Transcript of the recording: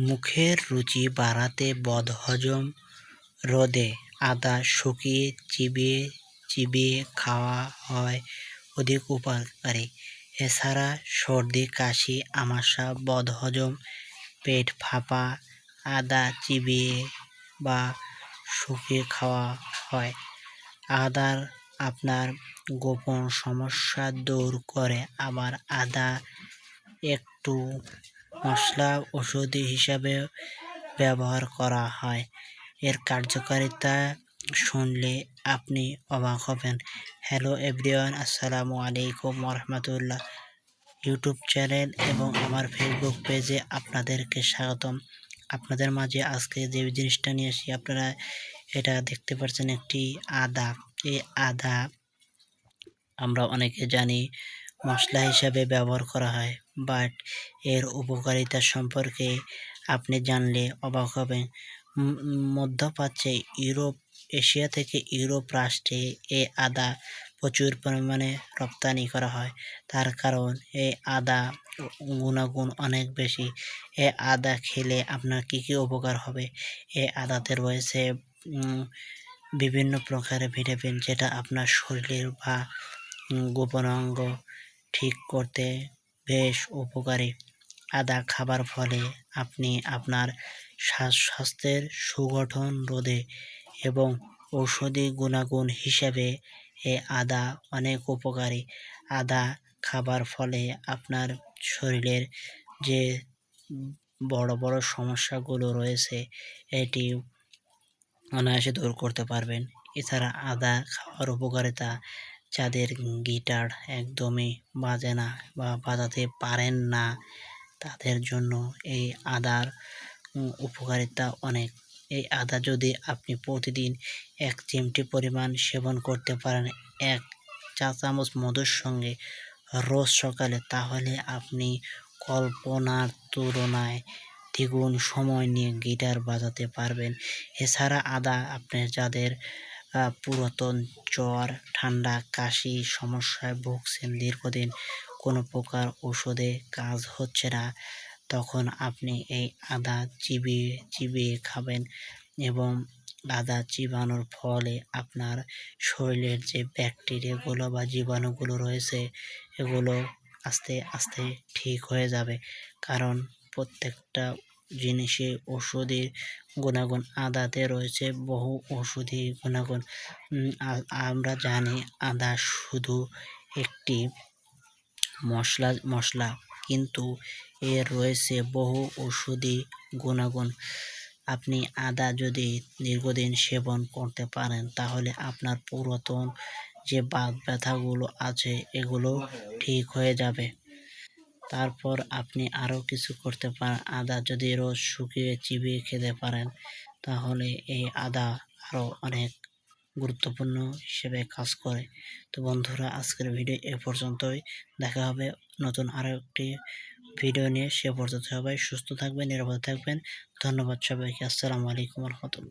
মুখের রুচি বাড়াতে বদহজম। রোধে আদা শুকিয়ে চিবিয়ে চিবিয়ে খাওয়া হয় অধিক উপকারী। এছাড়া সর্দি, কাশি, আমাশা, বদহজম, পেট ফাঁপা, আদা চিবিয়ে বা শুকিয়ে খাওয়া হয়। আদার আপনার গোপন সমস্যা দূর করে। আবার আদা একটু মশলা ওষুধ হিসাবে ব্যবহার করা হয়। এর কার্যকারিতা শুনলে আপনি অবাক হবেন। হ্যালো এভরিওয়ান, আসসালামু আলাইকুম রহমতুল্লাহ ইউটিউব চ্যানেল এবং আমার ফেসবুক পেজে আপনাদেরকে স্বাগতম। আপনাদের মাঝে আজকে যে জিনিসটা নিয়ে আসি, আপনারা এটা দেখতে পাচ্ছেন একটি আদা। এই আদা আমরা অনেকে জানি মশলা হিসাবে ব্যবহার করা হয় বাট এর উপকারিতা সম্পর্কে আপনি জানলে অবাক হবেন। মধ্যপ্রাচ্যে ইউরোপ, এশিয়া থেকে ইউরোপ রাষ্ট্রে এ আদা প্রচুর পরিমাণে রপ্তানি করা হয়। তার কারণ এই আদা গুণাগুণ অনেক বেশি। এ আদা খেলে আপনার কী কী উপকার হবে? এ আদাতে রয়েছে বিভিন্ন প্রকারের ভিটামিন যেটা আপনার শরীরের বা গোপনাঙ্গ ঠিক করতে বেশ উপকারী। আদা খাবার ফলে আপনি আপনার স্বাস্থ্যের সুগঠন রোধে এবং ঔষধি গুণাগুণ হিসেবে এ আদা অনেক উপকারী। আদা খাবার ফলে আপনার শরীরের যে বড় বড় সমস্যাগুলো রয়েছে, এটি অনায়াসে দূর করতে পারবেন। এছাড়া আদা খাওয়ার উপকারিতা যাদের গিটার একদমই বাজে না বা বাজাতে পারেন না। তাদের জন্য এই আদার উপকারিতা অনেক। এই আদা যদি আপনি প্রতিদিন এক চিমটি পরিমাণ সেবন করতে পারেন, এক চা চামচ মধুর সঙ্গে রোজ সকালে, তাহলে আপনি কল্পনার তুলনায় দ্বিগুণ সময় নিয়ে গিটার বাজাতে পারবেন। এছাড়া আদা আপনার যাদের পুরাতন জ্বর, ঠান্ডা, কাশি, সমস্যায় ভুগছেন দীর্ঘদিন, কোনো প্রকার ওষুধে কাজ হচ্ছে না, তখন আপনি এই আদা চিবিয়ে চিবিয়ে খাবেন এবং আদা চিবানোর ফলে আপনার শরীরের যে ব্যাকটেরিয়াগুলো বা জীবাণুগুলো রয়েছে, এগুলো আস্তে আস্তে ঠিক হয়ে যাবে। কারণ প্রত্যেকটা জিনিসে ওষুধের গুণাগুণ আদাতে রয়েছে, বহু ওষুধি গুণাগুণ। আমরা জানি আদা শুধু একটি মশলা মশলা, কিন্তু এর রয়েছে বহু ওষুধি গুণাগুণ। আপনি আদা যদি দীর্ঘদিন সেবন করতে পারেন, তাহলে আপনার পুরাতন যে বাত ব্যথাগুলো আছে, এগুলো ঠিক হয়ে যাবে। তারপর আপনি আরও কিছু করতে পারেন। আদা যদি রোজ শুকিয়ে চিবিয়ে খেতে পারেন, তাহলে এই আদা আরও অনেক গুরুত্বপূর্ণ হিসেবে কাজ করে। তো বন্ধুরা, আজকের ভিডিও এ পর্যন্তই। দেখা হবে নতুন আরও একটি ভিডিও নিয়ে। সে পর্যন্ত সবাই সুস্থ থাকবেন, নিরাপদ থাকবেন। ধন্যবাদ সবাইকে। আসসালামু আলাইকুম রহমতুল্লাহ।